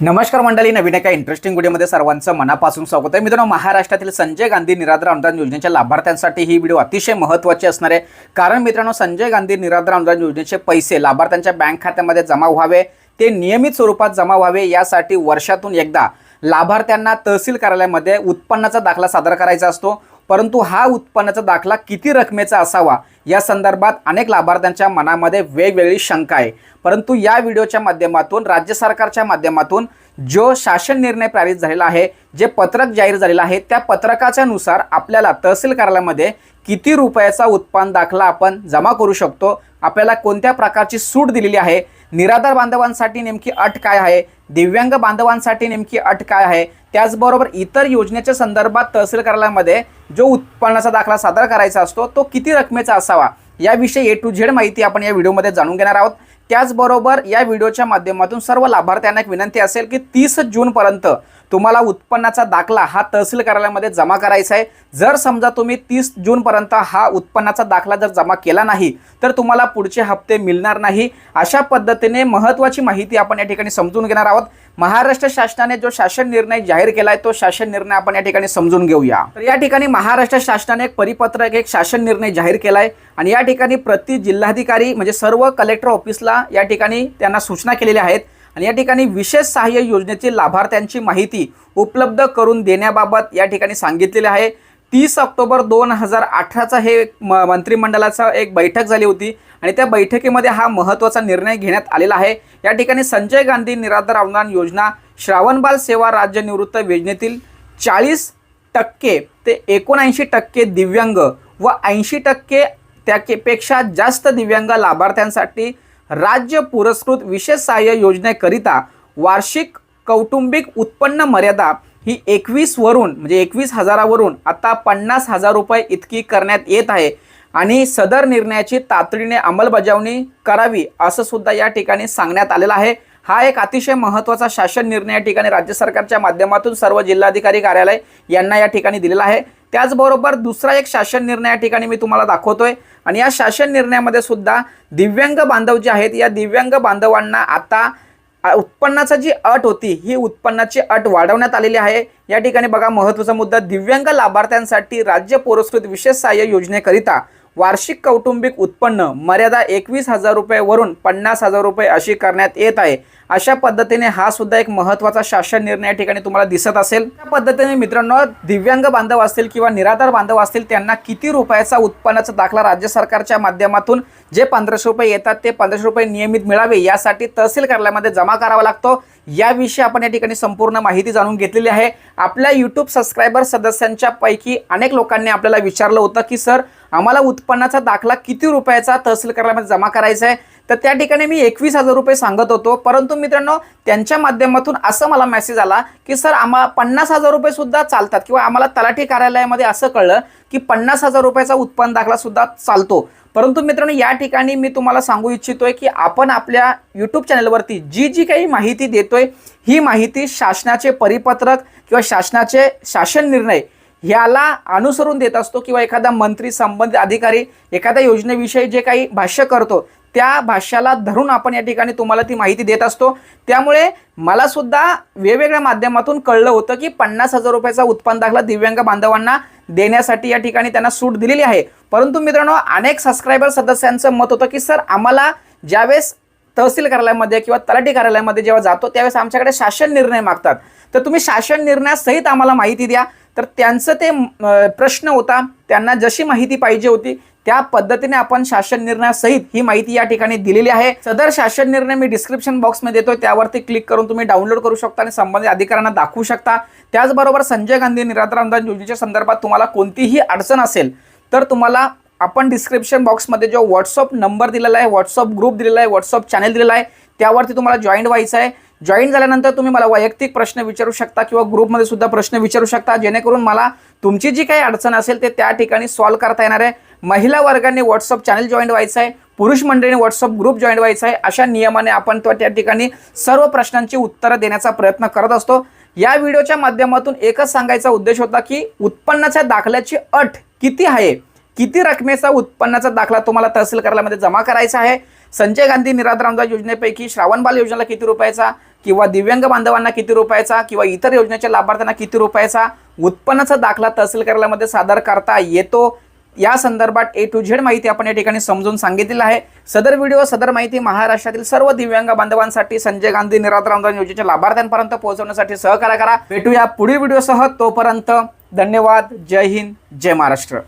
नमस्कार मंडळी नवीन एका इंटरेस्टिंग व्हिडिओमध्ये सर्वांचं मनापासून स्वागत आहे. मित्रांनो महाराष्ट्रातील संजय गांधी निराधार अनुदान योजनेच्या लाभार्थ्यांसाठी ही व्हिडिओ अतिशय महत्त्वाची असणार आहे. कारण मित्रांनो संजय गांधी निराधार अनुदान योजनेचे पैसे लाभार्थ्यांच्या बँक खात्यामध्ये जमा व्हावे ते नियमित स्वरूपात जमा व्हावे यासाठी वर्षातून एकदा लाभार्थ्यांना तहसील कार्यालयामध्ये उत्पन्नाचा दाखला सादर करायचा असतो. परंतु हा उत्पन्नाचा दाखला किती रकमेचा असावा? या संदर्भात अनेक लाभार्थ्यांच्या मनामध्ये वेगवेगळी शंका आहे. परंतु या व्हिडिओच्या माध्यमातून राज्य सरकारच्या माध्यमातून जो शासन निर्णय पारित झालेला आहे जे पत्रक जाहीर झालेलं आहे त्या पत्रकाच्या नुसार आपल्याला तहसील कार्यालयामध्ये किती रुपयाचा उत्पन्न दाखला आपण जमा करू शकतो? आपल्याला कोणत्या प्रकारची सूट दिलेली आहे? निराधार बांधवांसाठी नेमकी अट काय आहे? दिव्यांग बांधवांसाठी नेमकी अट काय आहे? त्याचबरोबर इतर योजनेच्या संदर्भात तहसील कार्यालयामध्ये जो उत्पन्नाचा दाखला सादर करायचा असतो तो किती रकमेचा असावा याविषयी ए टू झेड माहिती आपण या व्हिडिओमध्ये जाणून घेणार आहोत. त्याचबरोबर या व्हिडिओच्या माध्यमातून सर्व लाभार्थ्यांना एक विनंती असेल की तीस जूनपर्यंत तुम्हाला उत्पन्नाचा दाखला हा तहसील कार्यालयामध्ये जमा करायचा आहे. जर समजा तुम्ही तीस जूनपर्यंत हा उत्पन्नाचा दाखला जर जमा केला नाही तर तुम्हाला पुढचे हप्ते मिळणार नाही. अशा पद्धतीने महत्त्वाची माहिती आपण या ठिकाणी समजून घेणार आहोत. महाराष्ट्र शासनाने जो शासन निर्णय जाहीर केला आहे तो शासन निर्णय आपण या ठिकाणी समजून घेऊया. तर या ठिकाणी महाराष्ट्र शासनाने एक परिपत्रक एक शासन निर्णय जाहीर केला आहे आणि या ठिकाणी प्रति जिल्हाधिकारी म्हणजे सर्व कलेक्टर ऑफिसला या ठिकाणी त्यांना सूचना केलेल्या आहेत आणि या ठिकाणी विशेष सहाय्य योजनेची लाभार्थ्यांची माहिती उपलब्ध करून देण्याबाबत या ठिकाणी सांगितलेले आहे. तीस ऑक्टोबर दोन हजार अठराचा हे म मंत्रिमंडळाचा एक बैठक झाली होती. आणि त्या बैठकीमध्ये हा महत्त्वाचा निर्णय घेण्यात आलेला आहे. या ठिकाणी संजय गांधी निराधार अनुदान योजना श्रावणबाल सेवा राज्य निवृत्त योजनेतील चाळीस टक्के ते एकोणऐंशी टक्के दिव्यांग व ऐंशी टक्के त्यापेक्षा जास्त दिव्यांग लाभार्थ्यांसाठी राज्य पुरस्कृत विशेष सहाय्य योजनेकरिता वार्षिक कौटुंबिक उत्पन्न मर्यादा ही एकवीस वरून म्हणजे एकवीस हजारावरून आता पन्नास हजार रुपये इतकी करण्यात येत आहे. आणि सदर निर्णयाची तातडीने अंमलबजावणी करावी असं सुद्धा या ठिकाणी सांगण्यात आलेलं आहे. हा एक अतिशय महत्त्वाचा शासन निर्णय या ठिकाणी राज्य सरकारच्या माध्यमातून सर्व जिल्हाधिकारी कार्यालय यांना या ठिकाणी दिलेला आहे. त्याचबरोबर दुसरा एक शासन निर्णय या ठिकाणी मी तुम्हाला दाखवतोय. आणि या शासन निर्णयामध्ये सुद्धा दिव्यांग बांधव जे आहेत या दिव्यांग बांधवांना आता उत्पन्नाचा जी अट होती ही उत्पन्नाची अट वाढवण्यात आलेली आहे. या ठिकाणी बघा महत्त्वाचा मुद्दा दिव्यांग लाभार्थ्यांसाठी राज्य पुरस्कृत विशेष सहाय्य योजनेकरिता वार्षिक कौटुंबिक उत्पन्न मर्यादा एकवीस हजार रुपयेवरून पन्नास हजार रुपये अशी करण्यात येत आहे. अशा पद्धतीने हा सुद्धा एक महत्त्वाचा शासन निर्णय या ठिकाणी तुम्हाला दिसत असेल. त्या पद्धतीने मित्रांनो दिव्यांग बांधव असतील किंवा निराधार बांधव असतील त्यांना किती रुपयाचा उत्पन्नाचा दाखला राज्य सरकारच्या माध्यमातून जे पंधराशे रुपये येतात ते पंधराशे रुपये नियमित मिळावे यासाठी तहसील कार्यालयामध्ये जमा करावा लागतो. याविषयी आपण या ठिकाणी संपूर्ण माहिती जाणून घेतलेली आहे. आपल्या यूट्यूब सबस्क्रायबर सदस्यांच्या पैकी अनेक लोकांनी आपल्याला विचारलं होतं की सर आम्हाला उत्पन्नाचा दाखला किती रुपयाचा तहसील कार्यालयामध्ये जमा करायचा आहे? तर त्या ठिकाणी मी एकवीस हजार रुपये सांगत होतो. परंतु मित्रांनो त्यांच्या माध्यमातून असं मला मेसेज आला की सर आम्हा पन्नास हजार रुपये सुद्धा चालतात किंवा आम्हाला तलाठी कार्यालयामध्ये असं कळलं की पन्नास हजार रुपयाचा उत्पन्न दाखला सुद्धा चालतो. परंतु मित्रांनो या ठिकाणी मी तुम्हाला सांगू इच्छितोय की आपण आपल्या यूट्यूब चॅनलवरती जी जी काही माहिती देतोय ही माहिती शासनाचे परिपत्रक किंवा शासनाचे शासन निर्णय ह्याला अनुसरून देत असतो किंवा एखादा मंत्री संबंधित अधिकारी एखाद्या योजनेविषयी जे काही भाष्य करतो त्या भाषेला धरून आपण या ठिकाणी तुम्हाला ती माहिती देत असतो. त्यामुळे मला सुद्धा वेगवेगळ्या माध्यमातून कळलं होतं की पन्नास हजार रुपयाचा उत्पन्न दाखला दिव्यांग बांधवांना देण्यासाठी या ठिकाणी त्यांना सूट दिलेली आहे. परंतु मित्रांनो अनेक सबस्क्रायबर सदस्यांचं मत होतं की सर आम्हाला ज्यावेळेस तहसील कार्यालयामध्ये किंवा तलाठी कार्यालयामध्ये जेव्हा जातो त्यावेळेस आमच्याकडे शासन निर्णय मागतात. तर तुम्ही शासन निर्णयासहित आम्हाला माहिती द्या. तर त्यांचं ते प्रश्न होता त्यांना जशी माहिती पाहिजे होती त्या पद्धतीने आपण शासन निर्णयासहित ही माहिती या ठिकाणी दिलेली आहे. सदर शासन निर्णय मी डिस्क्रिप्शन बॉक्समध्ये देतोय त्यावरती क्लिक करून तुम्ही डाउनलोड करू शकता आणि संबंधित अधिकाऱ्यांना दाखवू शकता. त्याचबरोबर संजय गांधी निराधार अनुदान योजनेच्या संदर्भात तुम्हाला कोणतीही अडचण असेल तर तुम्हाला आपण डिस्क्रिप्शन बॉक्समध्ये जो व्हॉट्सअप नंबर दिलेला आहे व्हॉट्सअप ग्रुप दिलेला आहे व्हॉट्सअप चॅनल दिलेला आहे त्यावरती तुम्हाला जॉईंट व्हायचं आहे. जॉईन झाल्यानंतर तुम्ही मला वैयक्तिक प्रश्न विचारू शकता किंवा ग्रुपमध्ये सुद्धा प्रश्न विचारू शकता जेणेकरून मला तुमची जी काही अडचण असेल ते त्या ठिकाणी सॉल्व्ह करता येणार आहे. महिला वर्गाने व्हॉट्सअप चॅनल जॉईन व्हायचं आहे पुरुष मंडळीने व्हॉट्सअप ग्रुप जॉईन व्हायचा आहे. अशा नियमाने आपण तो त्या ठिकाणी सर्व प्रश्नांची उत्तरं देण्याचा प्रयत्न करत असतो. या व्हिडिओच्या माध्यमातून एकच सांगायचा उद्देश होता की उत्पन्नाच्या दाखल्याची अट किती आहे? किती रकमेचा उत्पन्नाचा दाखला तुम्हाला तहसील कार्यालयामध्ये जमा करायचा आहे? संजय गांधी निराधार अनुदान योजनेपैकी श्रावणबाल योजनेला किती रुपयाचा? किंवा दिव्यांग बांधवांना किती रुपयाचा किंवा इतर योजनेच्या लाभार्थ्यांना किती रुपयाचा उत्पन्नाचा दाखला तहसील कार्यालयामध्ये सादर करता येतो? या संदर्भात ए टू झेड माहिती आपण या ठिकाणी समजून सांगितलेलं आहे. सदर व्हिडिओ सदर माहिती महाराष्ट्रातील सर्व दिव्यांग बांधवांसाठी संजय गांधी निराधार अनुदान योजनेच्या लाभार्थ्यांपर्यंत पोहोचवण्यासाठी सहकार्य करा. भेटूया पुढील व्हिडिओसह. तोपर्यंत धन्यवाद. जय हिंद. जय महाराष्ट्र.